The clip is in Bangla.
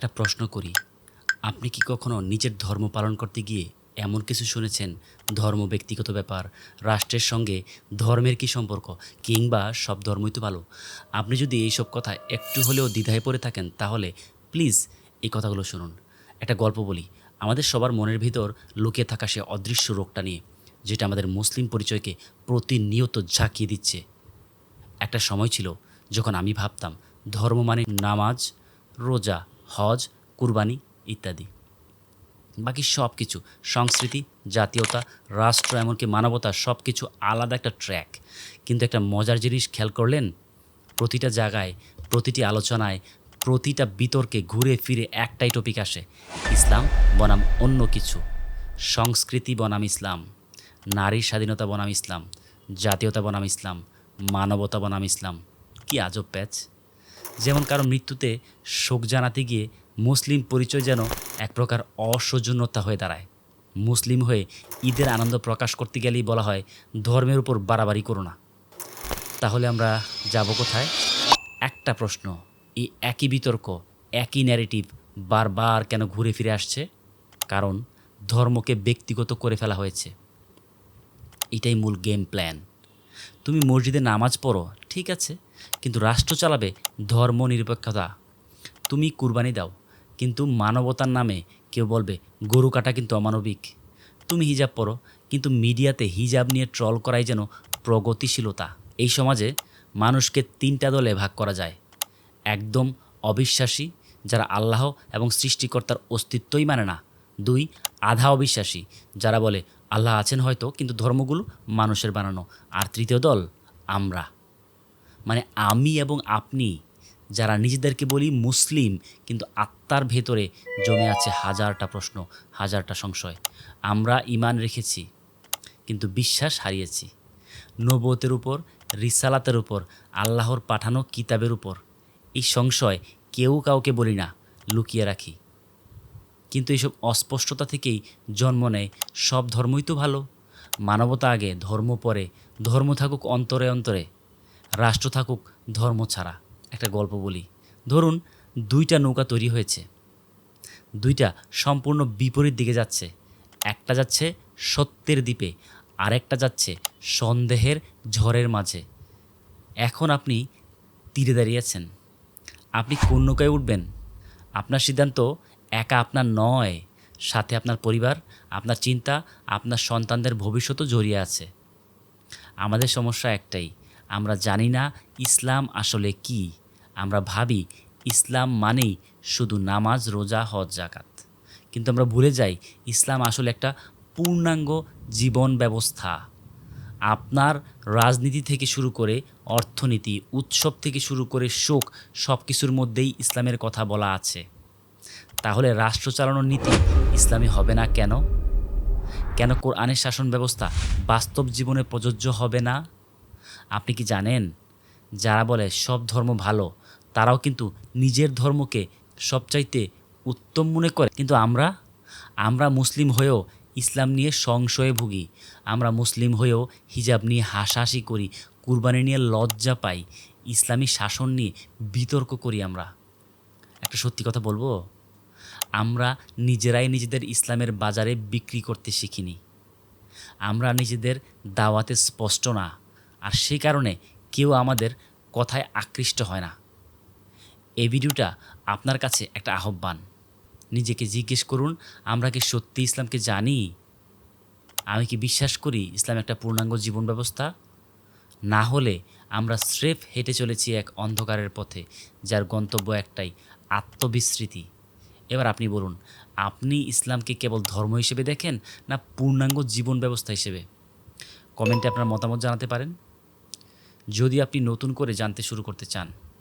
একটা প্রশ্ন করি। আপনি কি কখনো নিজের ধর্ম পালন করতে গিয়ে এমন কিছু শুনেছেন? ধর্ম ব্যক্তিগত ব্যাপার, রাষ্ট্রের সঙ্গে ধর্মের কি সম্পর্ক, কিংবা সব ধর্মই তো ভালো। আপনি যদি এইসব কথা একটু হলেও দ্বিধায় পড়ে থাকেন, তাহলে প্লিজ এই কথাগুলো শুনুন। একটা গল্প বলি। আমাদের সবার মনের ভিতর লুকিয়ে থাকা সে অদৃশ্য রোগটা নিয়ে, যেটা আমাদের মুসলিম পরিচয়কে প্রতিনিয়ত ঝাঁকিয়ে দিচ্ছে। একটা সময় ছিল যখন আমি ভাবতাম, ধর্ম মানে নামাজ, রোজা। হজ, কুরবানি ইত্যাদি। বাকি সব কিছু সংস্কৃতি, জাতীয়তা, রাষ্ট্র, এমনকি মানবতা সব কিছু আলাদা একটা ট্র্যাক কিন্তু একটা মজার জিনিস খেয়াল করলেন? প্রতিটা জায়গায়, প্রতিটি আলোচনায়, প্রতিটা বিতর্কে ঘুরে ফিরে একটাই টপিক আসে, ইসলাম বনাম অন্য কিছু। সংস্কৃতি বনাম ইসলাম নারীর স্বাধীনতা বনাম ইসলাম, জাতীয়তা বনাম ইসলাম, মানবতা বনাম ইসলাম। কি আজব প্যাচ! যেমন কারও মৃত্যুতে শোক জানাতে গিয়ে মুসলিম পরিচয় যেন এক প্রকার অসৌজন্যতা হয়ে দাঁড়ায়। মুসলিম হয়ে ঈদের আনন্দ প্রকাশ করতে গেলেই বলা হয়, ধর্মের উপর বাড়াবাড়ি করো না। তাহলে আমরা যাব কোথায়? একটা প্রশ্ন, এই একই বিতর্ক, একই ন্যারেটিভ বারবার কেন ঘুরে ফিরে আসছে? কারণ ধর্মকে ব্যক্তিগত করে ফেলা হয়েছে। এটাই মূল গেম প্ল্যান তুমি মসজিদে নামাজ পড়ো, ঠিক আছে? কিন্তু রাষ্ট্র চালাবে ধর্ম নিরপেক্ষতা। তুমি কুরবানি দাও, কিন্তু মানবতার নামে কেউ বলবে, গরু কাটা কিন্তু অমানবিক। তুমি হিজাব পড়ো কিন্তু মিডিয়াতে হিজাব নিয়ে ট্রল করাই যেন প্রগতিশীলতা। এই সমাজে মানুষকে তিনটা দলে ভাগ করা যায়। একদম অবিশ্বাসী, যারা আল্লাহ এবং সৃষ্টিকর্তার অস্তিত্বই মানে না। দুই, আধা অবিশ্বাসী, যারা বলে, আল্লাহ আছেন হয়তো, কিন্তু ধর্মগুলো মানুষের বানানো। আর তৃতীয় দল, আমরা। মানে আমি এবং আপনি, যারা নিজেদেরকে বলি মুসলিম, কিন্তু আত্মার ভেতরে জমে আছে হাজারটা প্রশ্ন, হাজারটা সংশয়। আমরা ইমান রেখেছি, কিন্তু বিশ্বাস হারিয়েছি। নবতের উপর, রিসালাতের উপর, আল্লাহর পাঠানো কিতাবের উপর। এই সংশয় কেউ কাউকে বলি না, লুকিয়ে রাখি। কিন্তু এইসব অস্পষ্টতা থেকেই জন্ম নেয়, সব ধর্মই তো ভালো। মানবতা আগে, ধর্ম পরে, ধর্ম থাকুক অন্তরে অন্তরে। রাষ্ট্র থাকুক, ধর্ম ছাড়া। একটা গল্প বলি। ধরুন, দুইটা নৌকা তৈরি হয়েছে। দুইটা সম্পূর্ণ বিপরীত দিকে যাচ্ছে। একটা যাচ্ছে সত্যের দ্বীপে, আরেকটা যাচ্ছে সন্দেহের ঝড়ের মাঝে। এখন আপনি তীরে দাঁড়িয়েছেন আপনি কোন নৌকায় উঠবেন? আপনার সিদ্ধান্ত একা আপনার নয়। সাথে আপনার পরিবার, আপনার চিন্তা, আপনার সন্তানদের ভবিষ্যতও জড়িয়ে আছে। আমাদের সমস্যা একটাই আমরা জানি না ইসলাম আসলে কি। আমরা ভাবি ইসলাম মানেই শুধু নামাজ, রোজা, হজ জাকাত কিন্তু আমরা ভুলে যাই ইসলাম আসলে একটা পূর্ণাঙ্গ জীবন ব্যবস্থা। আপনার রাজনীতি থেকে শুরু করে অর্থনীতি, উৎসব থেকে শুরু করে শোক সব কিছুর মধ্যেই ইসলামের কথা বলা আছে। তাহলে রাষ্ট্র চালানোর নীতি ইসলামী হবে না কেন? কেন কোরআনের শাসন ব্যবস্থা বাস্তব জীবনে প্রযোজ্য হবে না? আপনি কি জানেন? যারা বলে সব ধর্ম ভালো, তারাও কিন্তু নিজের ধর্মকে সবচাইতে উত্তম মনে করে। কিন্তু আমরা? আমরা মুসলিম হয়েও ইসলাম নিয়ে সংশয়ে ভুগি। আমরা মুসলিম হয়েও হিজাব নিয়ে হাসাহাসি করি, কুরবানি নিয়ে লজ্জা পাই, ইসলামী শাসন নিয়ে বিতর্ক করি আমরা। একটা সত্যি কথা বলব? আমরা নিজেরাই নিজেদের ইসলামের বাজারে বিক্রি করতে শিখিনি। আমরা নিজেদের দাওয়াতে স্পষ্ট না। আর সেই কারণে কেউ আমাদের কথায় আকৃষ্ট হয় না। এই ভিডিওটা আপনার কাছে একটা আহ্বান। নিজেকে জিজ্ঞেস করুন, আমরা কি সত্যি ইসলামকে জানি? আমি কি বিশ্বাস করি ইসলাম একটা পূর্ণাঙ্গ জীবন ব্যবস্থা? না হলে আমরা স্রেফ হেঁটে চলেছি এক অন্ধকারের পথে, যার গন্তব্য একটাই, আত্মবিস্মৃতি। এবার আপনি বলুন, আপনি ইসলামকে কেবল ধর্ম হিসেবে দেখেন না পূর্ণাঙ্গ জীবন ব্যবস্থা হিসেবে? কমেন্টে আপনার মতামত জানাতে পারেন। যদি আপনি নতুন করে জানতে শুরু করতে চান।